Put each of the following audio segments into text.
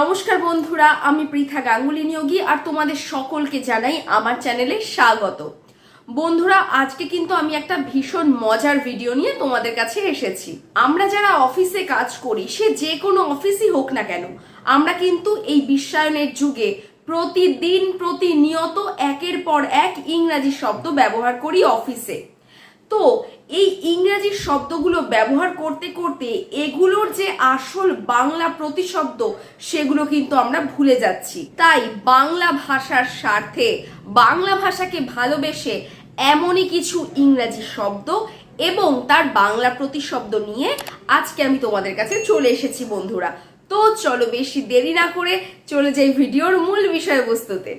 নমস্কার বন্ধুরা, আমি পৃথা গাঙ্গুলি নিয়োগী আর তোমাদের সকলকে জানাই আমার চ্যানেলে স্বাগত। বন্ধুরা, আজকে কিন্তু আমি একটা ভীষণ মজার ভিডিও নিয়ে তোমাদের কাছে এসেছি। আমরা যারা অফিসে কাজ করি, সে যে কোনো অফিসই হোক না কেন, আমরা কিন্তু এই বিশ্বায়নের যুগে প্রতিদিন প্রতিনিয়ত একের পর এক ইংরাজি শব্দ ব্যবহার করি অফিসে। তো এই ইংরাজি শব্দগুলো ব্যবহার করতে করতে এগুলোর যে আসল বাংলা প্রতিশব্দ, সেগুলো কিন্তু আমরা ভুলে যাচ্ছি। তাই বাংলা ভাষার স্বার্থে বাংলা ভাষাকে ভালোবেসে এমনই কিছু ইংরাজি শব্দ এবং তার বাংলা প্রতিশব্দ নিয়ে আজকে আমি তোমাদের কাছে চলে এসেছি বন্ধুরা। তো চলো বেশি দেরি না করে চলে যাই ভিডিওর মূল বিষয়বস্তুতে।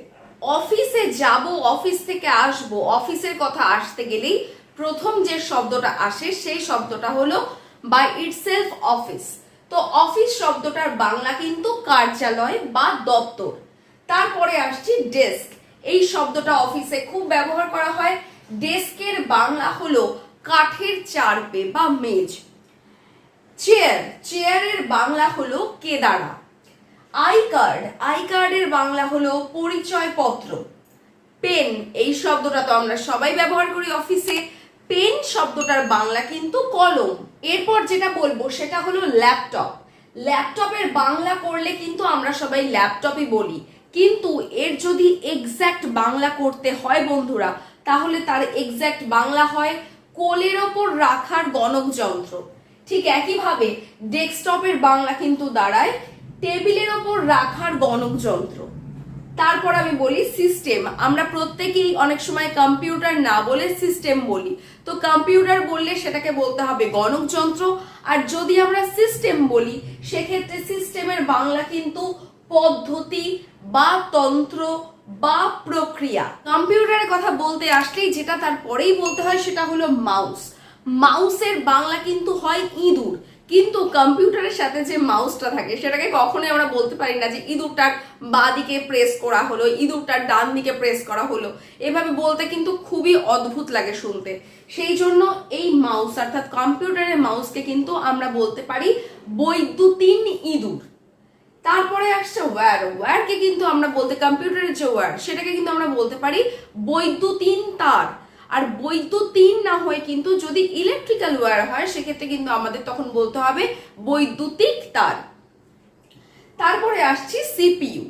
অফিসে যাব, অফিস থেকে আসব। অফিসের কথা আসতে গেলেই প্রথম যে শব্দটা আসে, সেই শব্দটা হলো বাই ইটসেলফ অফিস তো অফিস শব্দটার বাংলা কিন্তু কার্যালয় বা দপ্তর। তারপরে আসছি ডেস্ক এই শব্দটা অফিসে খুব ব্যবহার করা হয়। ডেস্কের বাংলা হলো কাঠের চারপে বা মেজ। চেয়ার চেয়ারের বাংলা হলো কেদারা। আই কার্ড আই কার্ডের বাংলা হলো পরিচয়পত্র। পেন এই শব্দটা তো আমরা সবাই ব্যবহার করি অফিসে পেন শব্দটার বাংলা কিন্তু কলম। এরপর যেটা বলব সেটা হলো ল্যাপটপ। ল্যাপটপের বাংলা করলে কিন্তু আমরা সবাই ল্যাপটপই বলি। কিন্তু এর যদি এক্স্যাক্ট বাংলা করতে হয় বন্ধুরা, তাহলে তার এক্স্যাক্ট বাংলা হয় কোলের ওপর রাখার গণক যন্ত্র। ঠিক একইভাবে ডেস্কটপের বাংলা কিন্তু দাঁড়ায় টেবিলের ওপর রাখার গণক যন্ত্র। তারপর আমি বলি সিস্টেম আমরা প্রত্যেকেই অনেক সময় কম্পিউটার না বলে সিস্টেম বলি। তো কম্পিউটার বললে সেটাকে বলতে হবে গণক যন্ত্র। আর যদি আমরা সিস্টেম বলি, সেক্ষেত্রে সিস্টেমের বাংলা কিন্তু পদ্ধতি বা তন্ত্র বা প্রক্রিয়া। কম্পিউটারের কথা বলতে আসলেই যেটা তারপরেই বলতে হয় সেটা হলো মাউস মাউসের বাংলা কিন্তু হয় ইঁদুর। কিন্তু কম্পিউটারের সাথে যে মাউসটা থাকে, সেটাকে কখনোই আমরা বলতে পারি না যে ইঁদুরটার বা দিকে প্রেস করা হলো, ইঁদুরটার ডান দিকে প্রেস করা হলো। এভাবে বলতে কিন্তু খুবই অদ্ভুত লাগে শুনতে। সেই জন্য এই মাউস, অর্থাৎ কম্পিউটারের মাউসকে কিন্তু আমরা বলতে পারি বৈদ্যুতিন ইঁদুর। তারপরে আসছে ওয়্যার। ওয়্যারকে কিন্তু আমরা বলতে, কম্পিউটারের যে ওয়্যার, সেটাকে কিন্তু আমরা বলতে পারি বৈদ্যুতিন তার। আর বৈদ্যুতিন না হয়ে, কিন্তু যদি ইলেকট্রিক্যাল ওয়্যার হয়, সেক্ষেত্রে কিন্তু আমাদের তখন বলতে হবে বৈদ্যুতিক তার। তারপরে আসছি সিপিইউ।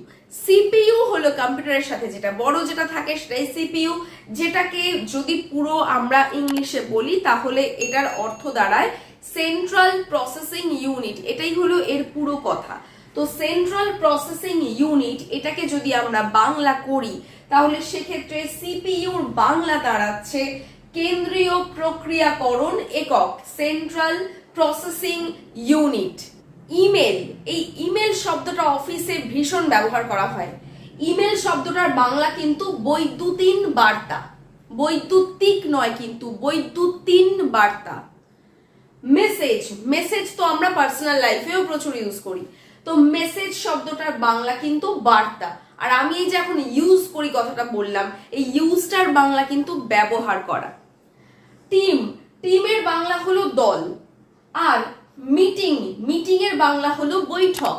সিপিইউ হলো কম্পিউটারের সাথে যেটা বড় যেটা থাকে সেটাই সিপিইউ, যেটাকে যদি পুরো আমরা ইংলিশে বলি, তাহলে এটার অর্থ দাঁড়ায় সেন্ট্রাল প্রসেসিং ইউনিট এটাই হলো এর পুরো কথা। তো সেন্ট্রাল প্রসেসিং ইউনিট এটাকে যদি আমরা বাংলা করি, তাহলে সেক্ষেত্রে সিপিইউর বাংলা দাঁড়াচ্ছে কেন্দ্রীয় প্রক্রিয়াকরণ একক সেন্ট্রাল প্রসেসিং ইউনিট ইমেল এই ইমেল শব্দটা অফিসে ভীষণ ব্যবহার করা হয়। ইমেল শব্দটার বাংলা কিন্তু বৈদ্যুতিন বার্তা। বৈদ্যুতিক নয় কিন্তু, বৈদ্যুতিন বার্তা। মেসেজ মেসেজ তো আমরা পার্সোনাল লাইফেও প্রচুর ইউজ করি। তো মেসেজ শব্দটার বাংলা কিন্তু বার্তা। আর আমি এই যে এখন ইউজ করি কথাটা বললাম, এই ইউজটার বাংলা কিন্তু ব্যবহার করা। টিম টিমের বাংলা হলো দল। আর মিটিং মিটিং এর বাংলা হলো বৈঠক।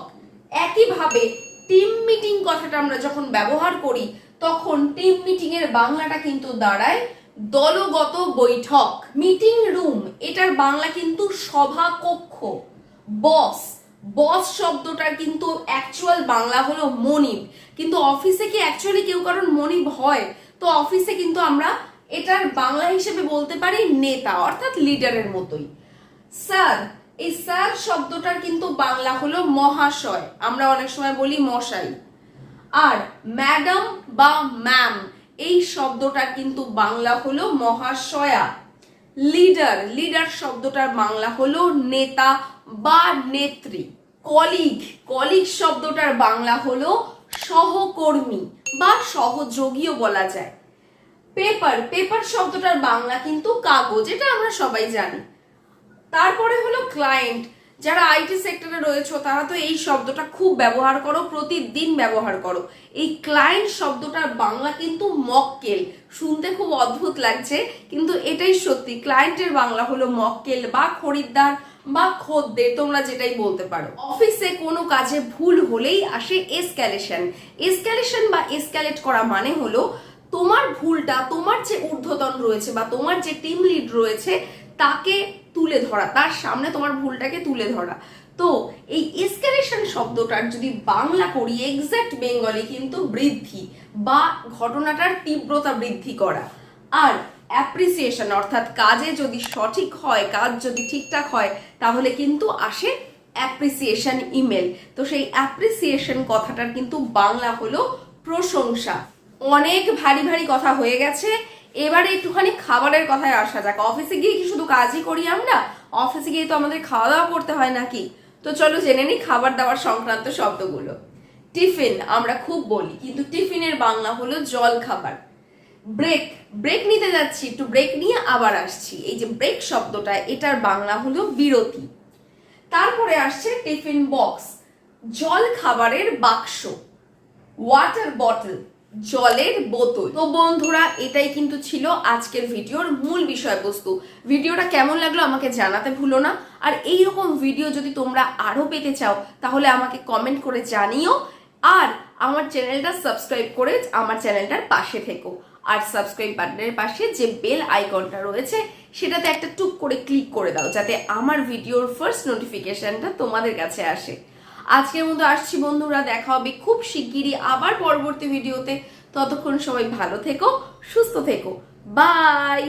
একইভাবে টিম মিটিং কথাটা আমরা যখন ব্যবহার করি, তখন টিম মিটিং এর বাংলাটা কিন্তু দাঁড়ায় দলগত বৈঠক মিটিং রুম এটার বাংলা কিন্তু সভা কক্ষ বস বস শব্দটার কিন্তু অ্যাকচুয়াল বাংলা হলো মনিব। কিন্তু অফিসে কি অ্যাকচুয়ালি কেউ কারণ মনিব হয়? তো অফিসে কিন্তু আমরা এটার বাংলা হিসেবে বলতে পারি নেতা, অর্থাৎ লিডারের মতোই। স্যার, এই স্যার শব্দটার কিন্তু বাংলা হলো মহাশয়। আমরা অনেক সময় বলি মশাই। আর ম্যাডাম বা ম্যাম এই শব্দটার কিন্তু বাংলা হলো মহাশয়া। লিডার লিডার শব্দটার বাংলা হলো নেতা বা নেত্রী। কলিগ কলিগ শব্দটার বাংলা হলো সহকর্মী বা সহযোগীও বলা যায়। পেপার পেপার শব্দটার বাংলা কিন্তু কাগজ, এটা আমরা সবাই জানি। তারপরে হলো ক্লায়েন্ট যারা আইটি সেক্টরে রয়েছে, তারা তো এই শব্দটা খুব ব্যবহার করো, প্রতিদিন ব্যবহার করো। এই ক্লায়েন্ট শব্দটার বাংলা কিন্তু মক্কেল। শুনতে খুব অদ্ভুত লাগছে, কিন্তু এটাই সত্যি। ক্লায়েন্টের বাংলা হলো মক্কেল বা খরিদ্দার বা খদ্দের, তোমরা যেটাই বলতে পারো। অফিসে কোনো কাজে ভুল হলেই আসে এসক্যালেশন। এসক্যালেশন বা এসক্যালেট করা মানে হলো তোমার ভুলটা, তোমার যে ঊর্ধ্বতন রয়েছে বা তোমার যে টিম লিড রয়েছে, তাকে তুলে ধরা, তার সামনে তোমার ভুলটাকে তুলে ধরা। তো এই এসক্যালেশন শব্দটার যদি বাংলা করি এক্সাক্ট বেঙ্গলি কিন্তু বৃদ্ধি বা ঘটনাটার তীব্রতা বৃদ্ধি করা। আর অ্যাপ্রিসিয়েশন অর্থাৎ কাজে যদি সঠিক হয়, কাজ যদি ঠিকঠাক হয়, তাহলে কিন্তু আসে অ্যাপ্রিসিয়েশন ইমেল তো সেই অ্যাপ্রিসিয়েশন কথাটার কিন্তু বাংলা হলো প্রশংসা। অনেক ভারী ভারী কথা হয়ে গেছে। এবারে একটুখানি খাবারের কথায় আসা যাক। অফিসে গিয়ে কি শুধু কাজই করি আমরা? অফিসে গিয়ে তো আমাদের খাওয়া দাওয়া করতে হয় নাকি? তো চলো জেনে নিই খাবার দাবার সংক্রান্ত শব্দগুলো। টিফিন আমরা খুব বলি, কিন্তু টিফিনের বাংলা হলো জল খাবার। ব্রেক ব্রেক নিতে যাচ্ছি, একটু ব্রেক নিয়ে আবার আসছি। এই যে ব্রেক শব্দটা, এটার বাংলা হলো বিরতি। তারপরে আসছে টিফিন বক্স, জল খাবারের বাক্স ওয়াটার বটল জলের বোতল। তো বন্ধুরা, এটাই কিন্তু ছিল আজকের ভিডিওর মূল বিষয়বস্তু। ভিডিওটা কেমন লাগল আমাকে জানাতে ভুলো না। আর এই রকম ভিডিও যদি তোমরা আরও পেতে চাও, তাহলে আমাকে কমেন্ট করে জানিও। আর আমার চ্যানেলটা সাবস্ক্রাইব করে আমার চ্যানেলটার পাশে থেকো। আর সাবস্ক্রাইব বাটনের পাশে যে বেল আইকনটা রয়েছে, সেটাতে একটা টুক করে ক্লিক করে দাও, যাতে আমার ভিডিওর ফার্স্ট নোটিফিকেশনটা তোমাদের কাছে আসে। আজকের মতো আসছি বন্ধুরা, দেখা হবে খুব শিগগিরই আবার পরবর্তী ভিডিওতে ততক্ষণ সবাই ভালো থেকো, সুস্থ থেকো। বাই